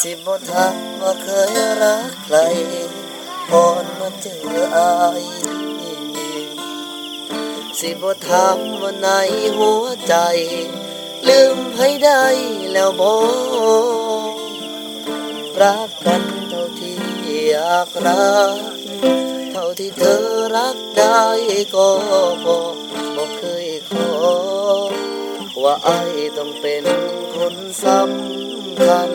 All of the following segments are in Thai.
สิบทามว่าเคยรักใครก่อนมาเจออายสิบทามว่าในหัวใจ ลืมให้ได้แล้วบอกรักกันเท่าที่อยากรัก เท่าที่เธอรักได้ก็พอบอกเคย ว่าไอายต้องเป็นคนสำคัญ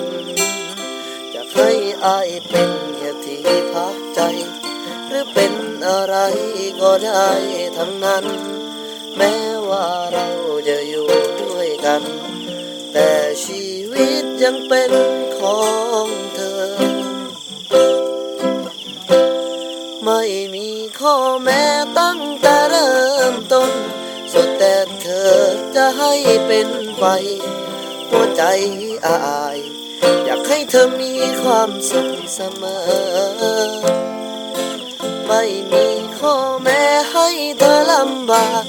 จะให้อายเป็นแค่ที่พักใจ หรือเป็นอะไรก็ได้ทั้งนั้น แม้ว่าเราจะอยู่ด้วยกัน แต่ชีวิตยังเป็นของเธอ ไม่มีข้อแม้ เป็นไปหัวใจอาย อยากให้เธอมีความสุขเสมอ ไม่มีข้อแม้ให้เธอลำบาก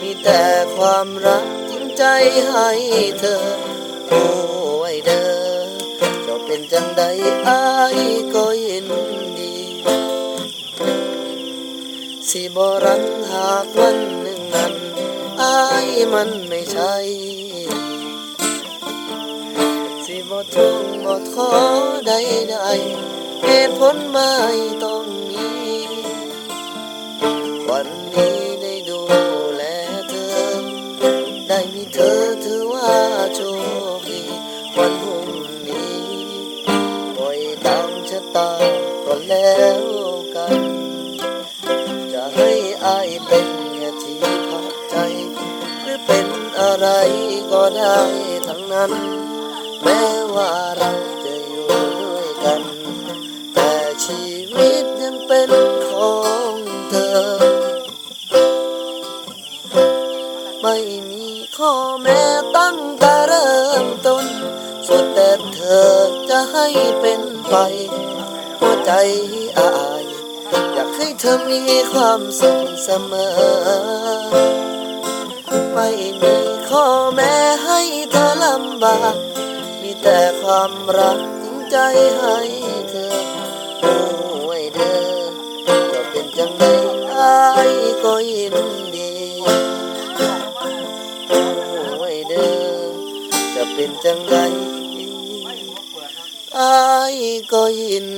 มีแต่ความรักจริงใจให้เธอ โอ้ยเด้อจะเป็นจังใดอายก็ยินดี สิบรันหากวัน มันไม่ใช่สิบทุกข์บ่ท้อใดใดๆเหตุผลไม่ต้องมีวันนี้ได้ดูแลเธอ ได้มีเธอถือว่าโชคดีวันพรุ่งนี้ปล่อยตามชะตาก็แล้วกัน จะให้อายเป็น อะไรก็ได้ทั้งนั้น แม้ว่าเราจะอยู่ด้วยกัน แต่ชีวิตยังเป็นของเธอ ไม่มีข้อแม้ตั้งแต่เริ่มต้นสุดแต่เธอจะให้เป็นไปหัวใจอายอยากให้เธอมีความสุขเสมอ ไม่มี ข้อแม้ให้เธอลำบาก มีแต่ความรักจริงใจให้เธอโอ้ยเด้อจะเป็นจังใดอายก็ยินดีโอ้ยเด้อจะเป็นจังใดอายก็ยิน